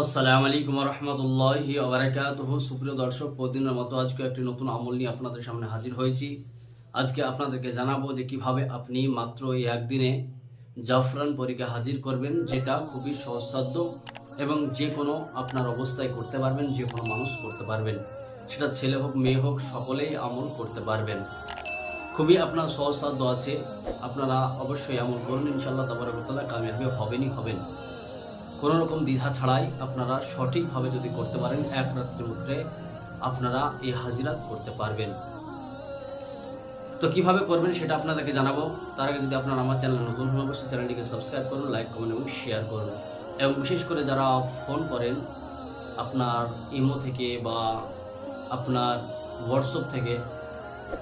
আসসালামু আলাইকুম রহমতুল্লাহি আবরাকাতুহু সুপ্রিয় দর্শক, প্রতিদিনের মতো আজকে একটি নতুন আমল নিয়ে আপনাদের সামনে হাজির হয়েছি। আজকে আপনাদেরকে জানাব যে কীভাবে আপনি মাত্র এই একদিনে জাফরান পরীকে হাজির করবেন, যেটা খুবই সহজসাধ্য এবং যে কোনো আপনার অবস্থায় করতে পারবেন, যে কোনো মানুষ করতে পারবেন। সেটা ছেলে হোক, মেয়ে হোক, সকলেই আমল করতে পারবেন। খুবই আপনার সহজসাধ্য আছে। আপনারা অবশ্যই আমল করুন ইনশাল্লাহ তাবারকতলা কামিয়াবি হবেনই হবেন। কোনো রকম দ্বিধা ছাড়াই আপনারা সঠিকভাবে যদি করতে পারেন, এক রাত্রির মধ্যে আপনারা এই হাজিরাত করতে পারবেন। তো কীভাবে করবেন সেটা আপনাদেরকে জানাব। তার আগে যদি আপনারা আমার চ্যানেল নতুন হন অবশ্যই চ্যানেলটিকে সাবস্ক্রাইব করুন, লাইক, কমেন্ট এবং শেয়ার করুন। এবং বিশেষ করে যারা ফোন করেন, আপনার ইমো থেকে বা আপনার হোয়াটসঅ্যাপ থেকে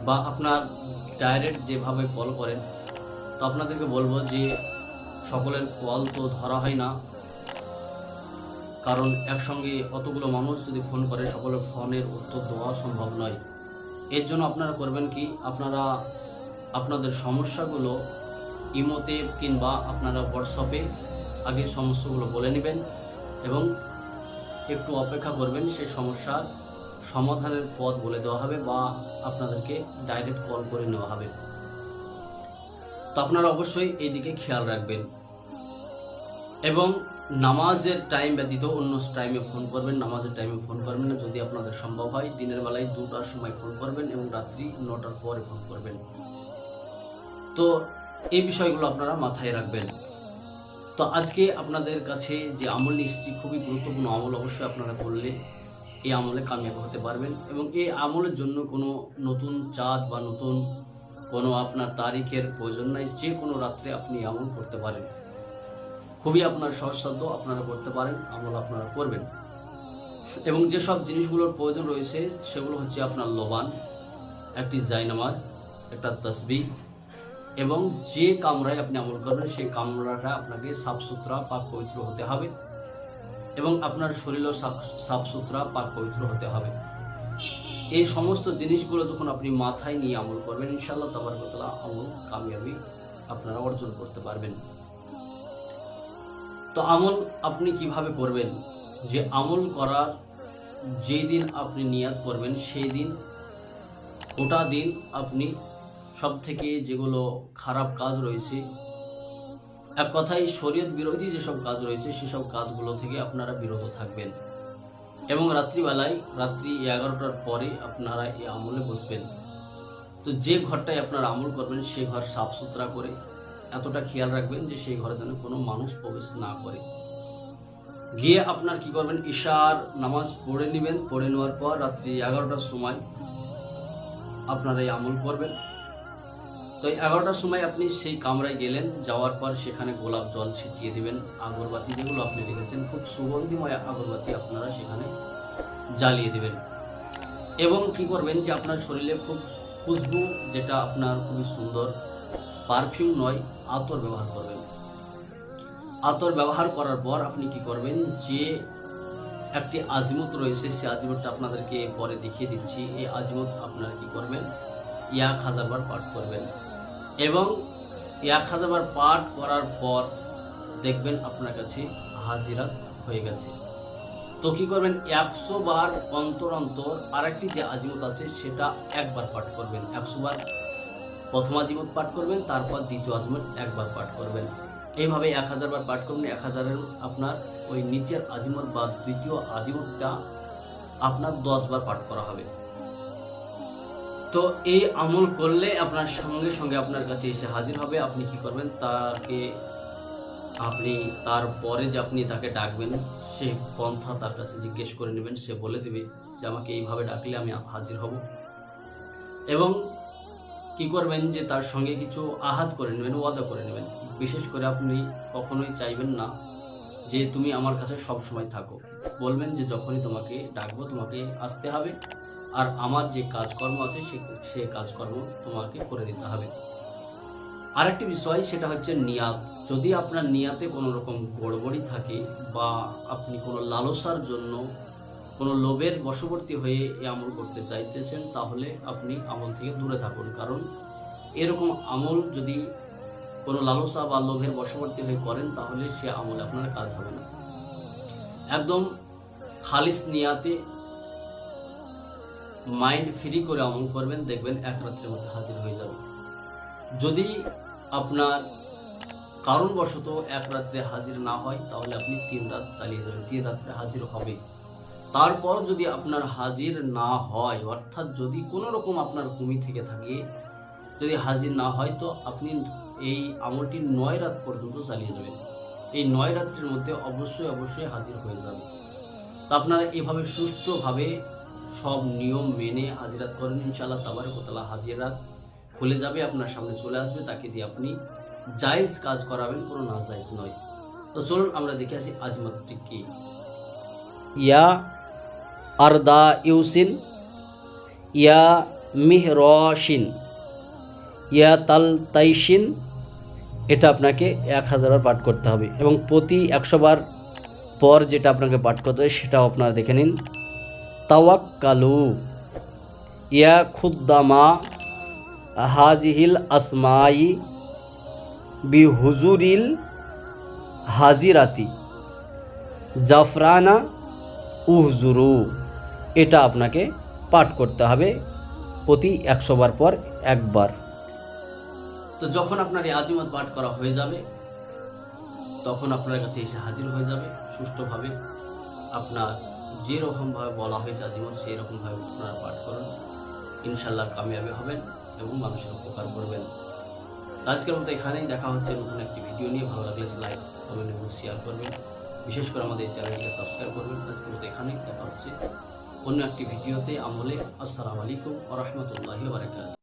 বা আপনার ডাইরেক্ট যেভাবে কল করেন, তো আপনাদেরকে বলব যে সকলের কল তো ধরা হয় না। কারণ একসঙ্গে অতগুলো মানুষ যদি ফোন করে, সকলের ফোনের উত্তর দেওয়া সম্ভব নয়। এর জন্য আপনারা করবেন কি? আপনারা আপনাদের সমস্যাগুলো ইমোতে কিংবা আপনারা হোয়াটসঅ্যাপে আগে সমস্যাগুলো বলে নেবেন এবং একটু অপেক্ষা করবেন, সেই সমস্যার সমাধানের পথ বলে দেওয়া হবে বা আপনাদেরকে ডাইরেক্ট কল করে নেওয়া হবে। তো আপনারা অবশ্যই এই দিকে খেয়াল রাখবেন। এবং নামাজের টাইম ব্যতীত অন্য টাইমে ফোন করবেন, নামাজের টাইমে ফোন করবেন না। যদি আপনাদের সম্ভব হয়, দিনের বেলায় দুটার সময় ফোন করবেন এবং রাত্রি নটার পরে ফোন করবেন। তো এই বিষয়গুলো আপনারা মাথায় রাখবেন। তো আজকে আপনাদের কাছে যে আমল নিশ্চিত খুবই গুরুত্বপূর্ণ আমল অবশ্যই আপনারা করলে এই আমলে কামিয়াব হতে পারবেন এবং এই আমলের জন্য কোনো নতুন চাঁদ বা নতুন কোনো আপনার তারিখের প্রয়োজন নাই, যে কোনো রাত্রে আপনি আমল করতে পারেন। খুবই আপনার সহজসাধ্য আপনারা করতে পারেন, আমল আপনারা করবেন। এবং যেসব জিনিসগুলোর প্রয়োজন রয়েছে, সেগুলো হচ্ছে আপনার লোবান, একটি জাইনামাজ একটা তসবি এবং যে কামরায় আপনি আমল করবেন, সেই কামরাটা আপনাকে সাফ সুতরা পাক পবিত্র হতে হবে এবং আপনার শরীরও সাফ সুতরা পাক পবিত্র হতে হবে। এই সমস্ত জিনিসগুলো যখন আপনি মাথায় নিয়ে আমল করবেন ইনশাল্লাহ তাবারকতলা আমল কামিয়াবি আপনারা অর্জন করতে পারবেন। তো আমল আপনি কীভাবে করবেন? যে আমল করার যেই দিন আপনি নিয়াত করবেন, সেই দিন, গোটা দিন আপনি সব থেকে যেগুলো খারাপ কাজ রয়েছে, এক কথায় শরীয়ত বিরোধী যেসব কাজ রয়েছে, সেসব কাজগুলো থেকে আপনারা বিরত থাকবেন। এবং রাত্রিবেলায়, রাত্রি এগারোটার পরে আপনারা এই আমলে বসবেন। তো যে ঘরটায় আপনারা আমল করবেন, সে ঘর সাফ সুতরা করে এতটা খেয়াল রাখবেন যে সেই ঘরে যেন কোনো মানুষ প্রবেশ না করে। গিয়ে আপনার কি করবেন? ঈশার নামাজ পড়ে নেবেন। পড়ে নেওয়ার পর রাত্রি এগারোটার সময় আপনারা এই আমল করবেন। তো এগারোটার সময় আপনি সেই কামরায় গেলেন। যাওয়ার পর সেখানে গোলাপ জল ছিটিয়ে দিবেন। আগরবাতি যেগুলো আপনি রেখেছেন, খুব সুগন্ধিময় আগরবাতি আপনারা সেখানে জ্বালিয়ে দিবেন। এবং কি করবেন যে আপনার শরীরে খুব খুশবু, যেটা আপনার খুবই সুন্দর পারফিউম নয়, আতর ব্যবহার করবেন। আতর ব্যবহার করার পর আপনি কি করবেন? যে একটি আজিমত রয়েছে সেই আজিমতটা আপনাদেরকে পরে দেখিয়ে দিচ্ছি। এই আজিমত আপনারা কি করবেন? এক হাজারবার পাঠ করবেন। এবং এক হাজারবার পাঠ করার পর দেখবেন আপনার কাছে হাজিরাত হয়ে গেছে। তো কি করবেন? একশো বার অন্তর অন্তর আরেকটি যে আজিমত আছে, সেটা একবার পাঠ করবেন। একশো বার প্রথম আজিমত পাঠ করবেন, তারপর দ্বিতীয় আজিমত একবার পাঠ করবেন। এইভাবে এক হাজার বার পাঠ করবেন এক হাজারের আপনার ওই নিচের আজিমত বা দ্বিতীয় আজিমতটা আপনার দশ বার পাঠ করা হবে। তো এই আমল করলে আপনার সঙ্গে সঙ্গে আপনার কাছে এসে হাজির হবে। আপনি কি করবেন? তাকে আপনি তারপরে যে আপনি তাকে ডাকবেন, সে পন্থা তার কাছে জিজ্ঞেস করে নেবেন। সে বলে দেবে যে, আমাকে এইভাবে ডাকলে আমি হাজির হব। এবং কি করবেন যে তার সঙ্গে কিছু আহাত করে নেবেন, ওয়াদা করে নেবেন? বিশেষ করে আপনি কখনোই চাইবেন না যে তুমি আমার কাছে সব সময় থাকো। বলবেন যে যখনই তোমাকে ডাকবো, তোমাকে আসতে হবে। আর আমার যে কাজকর্ম আছে, সে সে কাজকর্ম তোমাকে করে দিতে হবে। আরেকটি বিষয়, সেটা হচ্ছে নিয়াত। যদি আপনার নিয়াতে কোনো রকম গড়বড়ি থাকে বা আপনি কোনো লালসার জন্য কোনো লোভের বশবর্তী হয়ে এই আমল করতে চাইতেছেন, তাহলে আপনি আমল থেকে দূরে থাকুন। কারণ এরকম আমল যদি কোনো লালসা বা লোভের বশবর্তী হয়ে করেন, তাহলে সে আমলে আপনার কাজ হবে না। একদম খালিস নিয়াতে মাইন্ড ফ্রি করে আমল করবেন, দেখবেন এক রাত্রের মধ্যে হাজির হয়ে যাবে। যদি আপনার কারণবশত এক রাত্রে হাজির না হয়, তাহলে আপনি তিন রাত চালিয়ে যাবেন। তিন রাত্রে হাজির হবে তারপর যদি আপনার হাজির না হয়, অর্থাৎ যদি কোনো রকম আপনার কমি থেকে থাকে, যদি হাজির না হয়, তো আপনি এই আমলটি নয় রাত পর্যন্ত চালিয়ে যাবেন। এই নয় রাত্রির মধ্যে অবশ্যই অবশ্যই হাজির হয়ে যাবে তো আপনারা এভাবে সুস্থভাবে সব নিয়ম মেনে হাজিরাত করেন, ইনশাআল্লাহ তাবারকতলা হাজিরাত খুলে যাবে, আপনার সামনে চলে আসবে, তাকে দিয়ে আপনি জায়েজ কাজ করাবেন, কোনো না জায়েজ নয়। তো চলুন আমরা দেখে আসি আজমতটি কি। ইয়া আরদা ইউসিন, ইয়া মিহরশিন, ইয়া তাল তাইশিন এটা আপনাকে এক হাজার বার পাঠ করতে হবে এবং প্রতি একশো বার পর যেটা আপনাকে পাঠ করতে হবে সেটাও আপনারা দেখে নিন। তাওয়াক্কালু, ইয়া খুদ্দামা হাজিহিল আসমাই বি হুজুরিল হাজিরাতি, জাফরানা উহজুরু। এটা আপনাকে পাঠ করতে হবে প্রতি একশো বার পর একবার। তো যখন আপনার এই আজিমত পাঠ করা হয়ে যাবে, তখন আপনার কাছে এসে হাজির হয়ে যাবে, সুষ্ঠুভাবে আপনার যেরকমভাবে বলা হয়েছে আজিমত সেই রকমভাবে আপনারা পাঠ করুন। ইনশাল্লাহ কামিয়াবি হবেন এবং মানুষের উপকার করবেন। আজকের মতো এখানেই দেখা হচ্ছে নতুন একটি ভিডিও নিয়ে। ভালো লাগলে লাইক, কমেন্ট এবং শেয়ার করবেন। বিশেষ করে আমাদের এই চ্যানেলটিকে সাবস্ক্রাইব করবেন। আজকের মতো এখানেই দেখা হচ্ছে। অন্য একটি ভিডিওতে আমলে আসসালামু আলাইকুম আ রহমতুল্লাহি বারকাত